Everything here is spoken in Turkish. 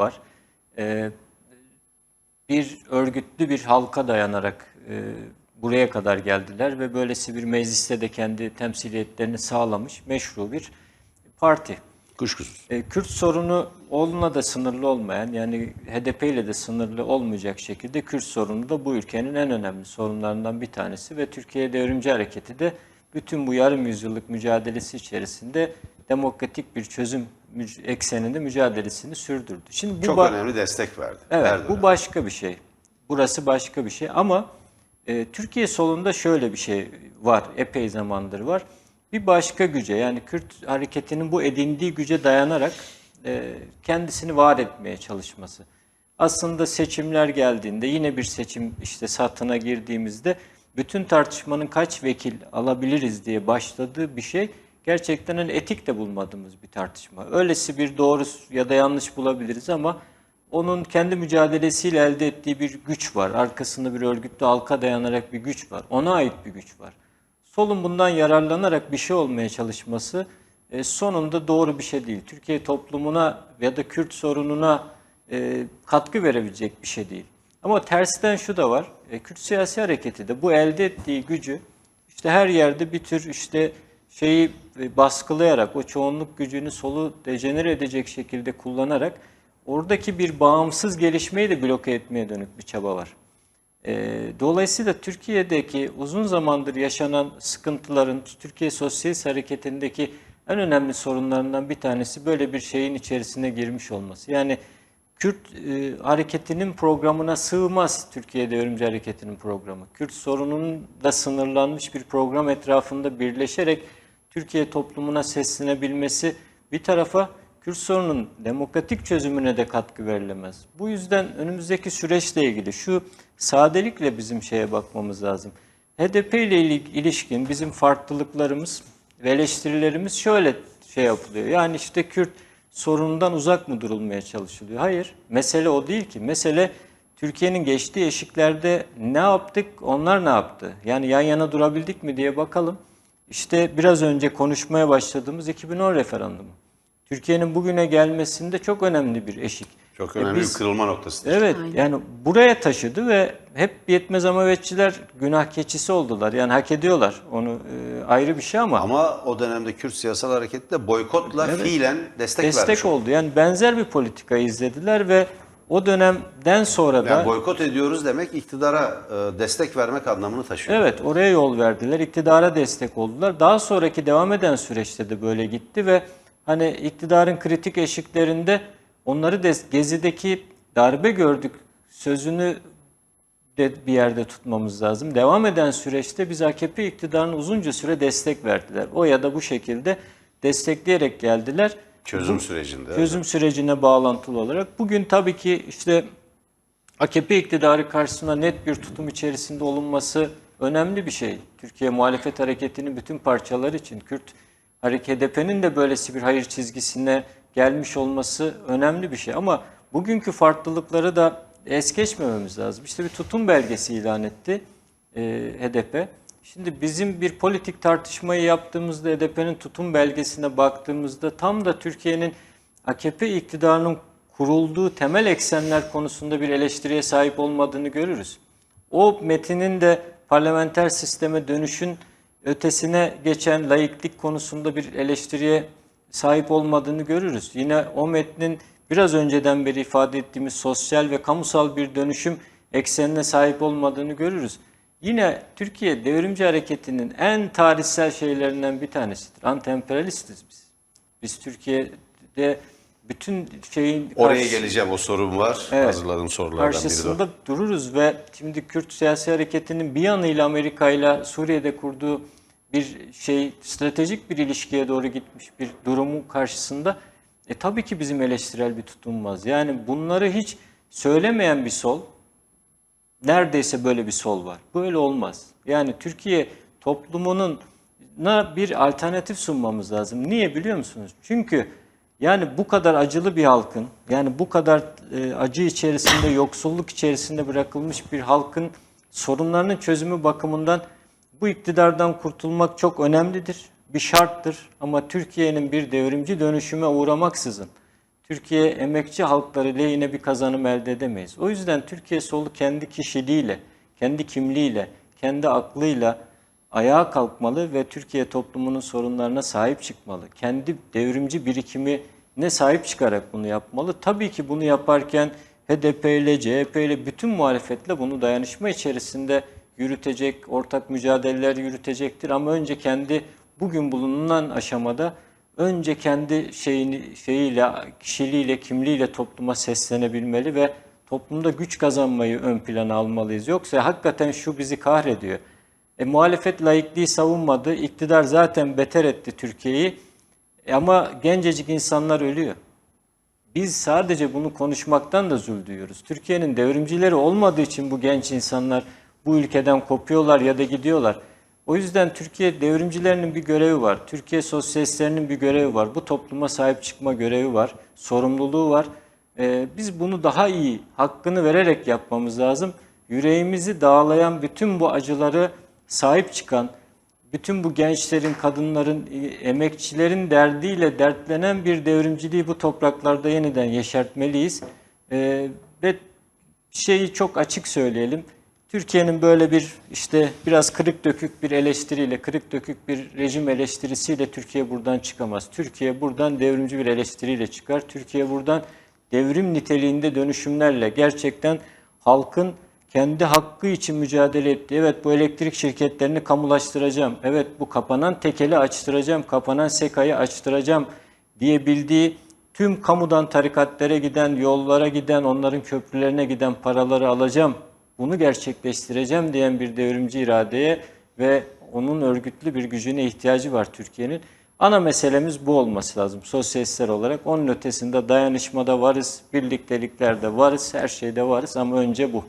var. Ee, bir örgütlü bir halka dayanarak e, buraya kadar geldiler ve böylesi bir mecliste de kendi temsiliyetlerini sağlamış meşru bir parti. Kuşkusuz. E, Kürt sorunu onunla da sınırlı olmayan yani HDP ile de sınırlı olmayacak şekilde Kürt sorunu da bu ülkenin en önemli sorunlarından bir tanesi ve Türkiye Devrimci Hareketi de bütün bu yarım yüzyıllık mücadelesi içerisinde demokratik bir çözüm ekseninde mücadelesini sürdürdü. Şimdi bu Çok önemli destek verdi. Evet, dönem. bu başka bir şey. Burası başka bir şey ama e, Türkiye solunda şöyle bir şey var, epey zamandır var. Bir başka güce yani Kürt hareketinin bu edindiği güce dayanarak e, kendisini var etmeye çalışması. Aslında seçimler geldiğinde yine bir seçim işte satına girdiğimizde bütün tartışmanın kaç vekil alabiliriz diye başladığı bir şey gerçekten hani etik de bulmadığımız bir tartışma. Öylesi bir doğru ya da yanlış bulabiliriz ama onun kendi mücadelesiyle elde ettiği bir güç var. Arkasında bir örgütlü halka dayanarak bir güç var. Ona ait bir güç var. Solun bundan yararlanarak bir şey olmaya çalışması e, sonunda doğru bir şey değil. Türkiye toplumuna ya da Kürt sorununa e, katkı verebilecek bir şey değil. Ama tersten şu da var. E, Kürt siyasi hareketi de bu elde ettiği gücü işte her yerde bir tür işte şeyi e, baskılayarak o çoğunluk gücünü solu dejenere edecek şekilde kullanarak oradaki bir bağımsız gelişmeyi de bloke etmeye dönük bir çaba var. E, dolayısıyla Türkiye'deki uzun zamandır yaşanan sıkıntıların Türkiye Sosyalist Hareketi'ndeki en önemli sorunlarından bir tanesi böyle bir şeyin içerisine girmiş olması. Yani Kürt e, hareketinin programına sığmaz Türkiye Devrimci Hareketi'nin programı. Kürt sorununun da sınırlanmış bir program etrafında birleşerek Türkiye toplumuna seslenebilmesi bir tarafa Kürt sorunun demokratik çözümüne de katkı verilemez. Bu yüzden önümüzdeki süreçle ilgili şu sadelikle bizim şeye bakmamız lazım. HDP ile il- ilişkin bizim farklılıklarımız ve eleştirilerimiz şöyle şey yapılıyor. Yani işte Kürt sorunundan uzak mı durulmaya çalışılıyor? Hayır. Mesele o değil ki. Mesele Türkiye'nin geçtiği eşiklerde ne yaptık, onlar ne yaptı? Yani yan yana durabildik mi diye bakalım. İşte biraz önce konuşmaya başladığımız 2010 referandumu. Türkiye'nin bugüne gelmesinde çok önemli bir eşik. Çok E önemli biz- bir kırılma noktasıdır. Evet yani buraya taşıdı ve hep yetmez amavetçiler günah keçisi oldular. Yani hak ediyorlar onu e, ayrı bir şey ama, Ama o dönemde Kürt siyasal hareketi de boykotla fiilen destek, vermiş destek oldu. oldu. Yani benzer bir politika izlediler ve o dönemden sonra da Yani boykot ediyoruz demek iktidara e, destek vermek anlamını taşıyor. Evet oraya yol verdiler. iktidara destek oldular. Daha sonraki devam eden süreçte de böyle gitti ve hani iktidarın kritik eşiklerinde onları gezideki darbe gördük sözünü de bir yerde tutmamız lazım. Devam eden süreçte biz AKP iktidarına uzunca süre destek verdiler. O ya da bu şekilde destekleyerek geldiler. Çözüm sürecinde. Çözüm sürecine bağlantılı olarak. Bugün tabii ki işte AKP iktidarı karşısında net bir tutum içerisinde olunması önemli bir şey. Türkiye muhalefet hareketinin bütün parçaları için Kürt HDP'nin de böylesi bir hayır çizgisine gelmiş olması önemli bir şey. Ama bugünkü farklılıkları da es geçmememiz lazım. İşte bir tutum belgesi ilan etti e, HDP. Şimdi bizim bir politik tartışmayı yaptığımızda HDP'nin tutum belgesine baktığımızda tam da Türkiye'nin AKP iktidarının kurulduğu temel eksenler konusunda bir eleştiriye sahip olmadığını görürüz. O metinin de parlamenter sisteme dönüşün ötesine geçen laiklik konusunda bir eleştiriye sahip olmadığını görürüz. Yine o metnin biraz önceden beri ifade ettiğimiz sosyal ve kamusal bir dönüşüm eksenine sahip olmadığını görürüz. Yine Türkiye devrimci hareketinin en tarihsel şeylerinden bir tanesidir. Anti-emperyalistiz biz. Biz Türkiye'de bütün şeyin Oraya karşı- geleceğim o sorum var. Evet. Hazırladığım sorulardan biri de o. karşısında dururuz ve şimdi Kürt siyasi hareketinin bir yanıyla Amerika ile Suriye'de kurduğu bir şey stratejik bir ilişkiye doğru gitmiş bir durumun karşısında e tabii ki bizim eleştirel bir tutumumuz. Yani bunları hiç söylemeyen bir sol neredeyse böyle bir sol var. Böyle olmaz. Yani Türkiye toplumunun na bir alternatif sunmamız lazım. Niye biliyor musunuz? Çünkü yani bu kadar acılı bir halkın, yani bu kadar e, acı içerisinde, yoksulluk içerisinde bırakılmış bir halkın sorunlarının çözümü bakımından bu iktidardan kurtulmak çok önemlidir, bir şarttır. Ama Türkiye'nin bir devrimci dönüşüme uğramaksızın, Türkiye emekçi halkları lehine bir kazanım elde edemeyiz. O yüzden Türkiye solu kendi kişiliğiyle, kendi kimliğiyle, kendi aklıyla ayağa kalkmalı ve Türkiye toplumunun sorunlarına sahip çıkmalı. Kendi devrimci birikimine sahip çıkarak bunu yapmalı. Tabii ki bunu yaparken HDP ile, CHP ile, bütün muhalefetle bunu dayanışma içerisinde yürütecek, ortak mücadeleler yürütecektir. Ama önce kendi bugün bulunan aşamada önce kendi şeyini, şeyiyle, kişiliğiyle, kimliğiyle topluma seslenebilmeli ve toplumda güç kazanmayı ön plana almalıyız. Yoksa hakikaten şu bizi kahrediyor. E, muhalefet laikliği savunmadı. İktidar zaten beter etti Türkiye'yi. E, ama gencecik insanlar ölüyor. Biz sadece bunu konuşmaktan da zul duyuyoruz. Türkiye'nin devrimcileri olmadığı için bu genç insanlar bu ülkeden kopuyorlar ya da gidiyorlar. O yüzden Türkiye devrimcilerinin bir görevi var. Türkiye sosyalistlerinin bir görevi var. Bu topluma sahip çıkma görevi var. Sorumluluğu var. Ee, biz bunu daha iyi hakkını vererek yapmamız lazım. Yüreğimizi dağlayan bütün bu acıları sahip çıkan, bütün bu gençlerin, kadınların, e, emekçilerin derdiyle dertlenen bir devrimciliği bu topraklarda yeniden yeşertmeliyiz. Ee, ve şeyi çok açık söyleyelim. Türkiye'nin böyle bir işte biraz kırık dökük bir eleştiriyle, kırık dökük bir rejim eleştirisiyle Türkiye buradan çıkamaz. Türkiye buradan devrimci bir eleştiriyle çıkar. Türkiye buradan devrim niteliğinde dönüşümlerle gerçekten halkın kendi hakkı için mücadele etti. Evet bu elektrik şirketlerini kamulaştıracağım. Evet bu kapanan tekeli açtıracağım. Kapanan sekayı açtıracağım diyebildiği tüm kamudan tarikatlere giden, yollara giden, onların köprülerine giden paraları alacağım. Bunu gerçekleştireceğim diyen bir devrimci iradeye ve onun örgütlü bir gücüne ihtiyacı var Türkiye'nin. Ana meselemiz bu olması lazım sosyalistler olarak. Onun ötesinde dayanışmada varız, birlikteliklerde varız, her şeyde varız ama önce bu.